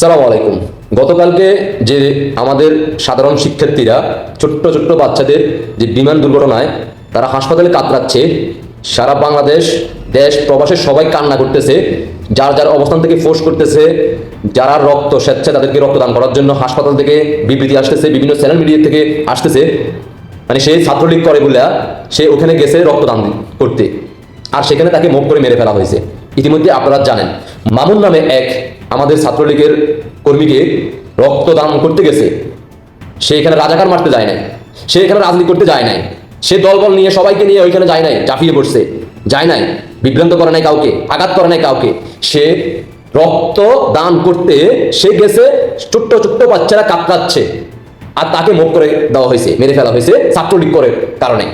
সালাম আলাইকুম। গতকালকে যে আমাদের সাধারণ শিক্ষার্থীরা, ছোট্ট ছোট্ট বাচ্চাদের যে বিমান দুর্ঘটনায় তারা হাসপাতালে কাতরাচ্ছে, সারা বাংলাদেশ, দেশ প্রবাসের সবাই কান্না করতেছে, যার যার অবস্থান থেকে ফোর্স করতেছে, যারা রক্ত স্বেচ্ছা তাদেরকে রক্তদান করার জন্য হাসপাতাল থেকে বিবৃতি আসতেছে, বিভিন্ন চ্যানেল মিডিয়া থেকে আসতেছে মানে সে ছাত্রলীগ করে বলে সে ওখানে গেছে রক্তদান করতে। আর সেখানে তাকে মুখ করে মেরে ফেলা হয়েছে। ইতিমধ্যে আপনারা জানেন, মামুন নামে এক আমাদের ছাত্রলীগের কর্মীকে রক্তদান করতে গেছে। সে এখানে রাজাকার মারতে যায় নাই। সে এখানে রাজনীতি করতে যায় নাই। সে দলবল নিয়ে সবাইকে নিয়ে ওইখানে যায় নাই চাপিয়ে পড়ছে। যায় নাই, বিভ্রান্ত করে নাই কাউকে, আঘাত করে নাই কাউকে। সে রক্ত দান করতে সে গেছে, ছোট্ট ছোট্ট বাচ্চারা কাতরাচ্ছে। আর তাকে মুখ করে দেওয়া হয়েছে, মেরে ফেলা হয়েছে ছাত্রলীগ করে কারণে।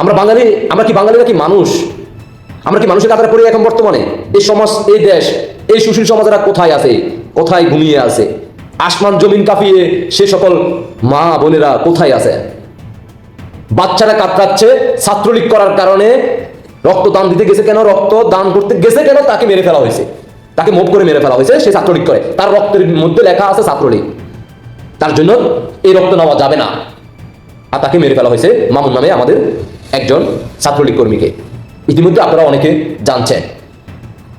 আমরা বাঙালি, আমরা কি বাঙালিরা কি মানুষ? আমরা কি মানুষের কাতারে পড়ি এখন বর্তমানে? এই সমাজ, এই দেশ, এই সুশীল সমাজেরা কোথায় আছে? কোথায় ঘুমিয়ে আছে? আসমান, জমিন কাঁপিয়ে সে সকল মা বোনেরা কোথায় আছে? বাচ্চারা কাতরাচ্ছে, ছাত্রলীগ করার কারণে রক্ত দান দিতে গেছে কেন? রক্ত দান করতে গেছে কেন? তাকে মেরে ফেলা হয়েছে। তাকে মুভ করে মেরে ফেলা হয়েছে, সে ছাত্রলীগ করে। তার রক্তের মধ্যে লেখা আছে ছাত্রলীগ। তার জন্য এই রক্ত নেওয়া যাবে না। আর তাকে মেরে ফেলা হয়েছে মামুন নামে আমাদের একজন ছাত্রলীগ কর্মীকে। ইতিমধ্যে আপনারা অনেকে জানছেন।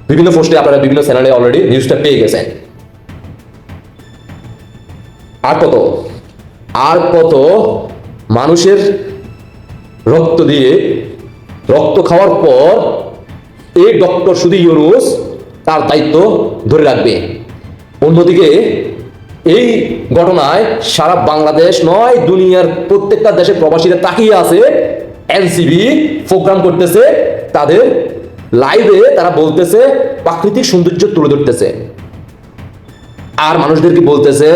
বিভিন্ন পোস্টে আপনারা বিভিন্ন চ্যানেলে অলরেডি নিউজটা পেয়ে গেছেন। আর কত? আর কত মানুষের রক্ত দিয়ে রক্ত খাওয়ার পর এই ডক্টর শুধু ইউনুস তার দায়িত্ব ধরে রাখবে। অন্যদিকে এই ঘটনায় সারা বাংলাদেশ নয়, দুনিয়ার প্রত্যেকটা দেশের প্রবাসীরা তাকিয়ে আছে। এনসিবি প্রোগ্রাম করতেছে। তাদের লাইভে তারা বলতেছে, প্রাকৃতিক সৌন্দর্য তুলে ধরতেছে। আর মানুষদেরকে বলতেছে?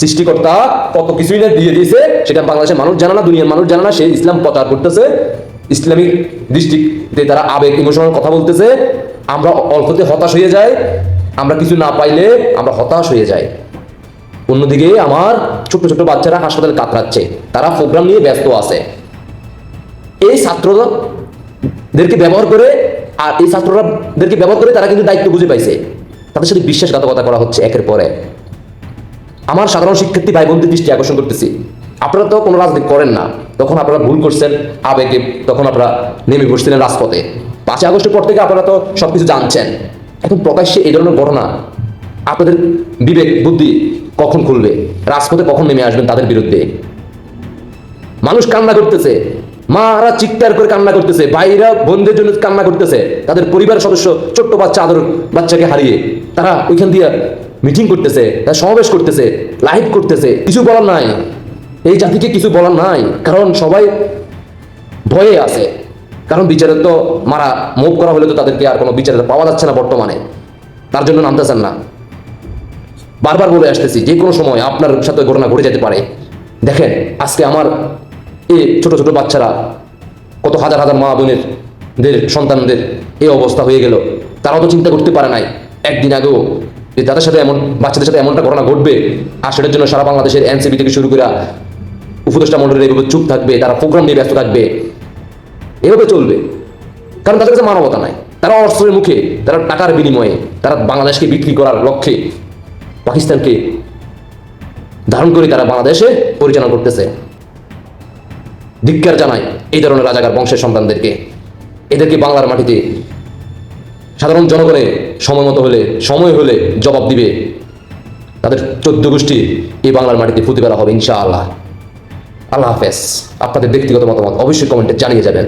সৃষ্টিকর্তা কত কিছুই না দিয়ে দিয়েছে, সেটা বাংলাদেশের মানুষ জানে না, দুনিয়ার মানুষ জানে না, সে ইসলাম প্রচার করতেছে। ইসলামিক দৃষ্টিতে তারা আবেগ ইমোশনাল কথা বলতেছে। আমরা অল্পতে হতাশ হয়ে যাই, আমরা কিছু না পাইলে আমরা হতাশ হয়ে যাই। অন্যদিকে আমার ছোট ছোট বাচ্চারা হাসপাতালে কাতরাচ্ছে, তারা প্রোগ্রাম নিয়ে ব্যস্ত আছে। এই ছাত্রদেরকে ব্যবহার করে আর এই ছাত্ররাদেরকে ব্যবহার করে তারা কিন্তু দায়িত্ব বুঝে পাইছে। তাদের সাথে বিশ্বাসঘাতকতা করা হচ্ছে একের পর আমার সাধারণ শিক্ষার্থী ভাই বোনদের দৃষ্টি আকর্ষণ করতেছি। আপনারা তো কোনো রাজনীতি করেন না। তখন আপনারা ভুল করছেন, আবেগে তখন আপনারা নেমে বসছিলেন রাজপথে। পাঁচই আগস্টের পর থেকে আপনারা তো সবকিছু জানছেন। এখন প্রকাশ্যে এই ধরনের ঘটনা আপনাদের বিবেক, বুদ্ধি কখন খুলবে? রাজপথে কখন নেমে আসবেন তাদের বিরুদ্ধে? মানুষ কান্না করতেছে। মারা চিৎকার করে কান্না করতেছে, ভাইরা, বোনদের জন্য কান্না করতেছে, তাদের পরিবার সদস্য, ছোট্ট বাচ্চা, আদর বাচ্চাকে হারিয়ে, তারা ওইখান দিয়ে মিটিং করতেছে, তারা সমাবেশ করতেছে লাইভ করতেছে, কিছু বলার নাই। এই জাতিকে কিছু বলার নাই, কারণ সবাই ভয়ে আছে। কারণ বিচারের তো মারা মুভ করা হলে তো তাদেরকে আর কোনো বিচারের পাওয়া যাচ্ছে না বর্তমানে। তার জন্য নামতেছেন না। বারবার বলে আসতেছি, যে কোনো সময় আপনার সাথে ঘটনা ঘটে যেতে পারে। দেখেন, আজকে আমার এই ছোট ছোট বাচ্চারা, কত হাজার হাজার মা বোনের দের, সন্তানদের এই অবস্থা হয়ে গেল। তারাও তো চিন্তা করতে পারে নাই। একদিন আগেও যে তাদের সাথে এমন, বাচ্চাদের সাথে এমনটা ঘটনা ঘটবে, আর সেটার জন্য সারা বাংলাদেশের এনসিপি থেকে শুরু করে উপদেষ্টা মন্ডলের এভাবে চুপ থাকবে, তারা প্রোগ্রাম নিয়ে ব্যস্ত থাকবে, এভাবে চলবে। কারণ তাদের কাছে মানবতা নাই। তারা অস্ত্রের মুখে, তারা টাকার বিনিময়ে, তারা বাংলাদেশকে বিক্রি করার লক্ষ্যে পাকিস্তানকে ধারণ করে তারা বাংলাদেশে পরিচালনা করতেছে। ধিক্কার জানায় এই ধরনের রাজাকার বংশের সন্তানদেরকে। এদেরকে বাংলার মাটিতে সাধারণ জনগণে সময় মতো হলে, সময় হলে জবাব দিবে? তাদের চোদ্দ গোষ্ঠী এই বাংলার মাটিতে ফুতে বেলা হবে ইনশাআল্লাহ। আল্লাহ হাফেজ। আপনাদের ব্যক্তিগত মতামত অবশ্যই কমেন্টে জানিয়ে যাবেন।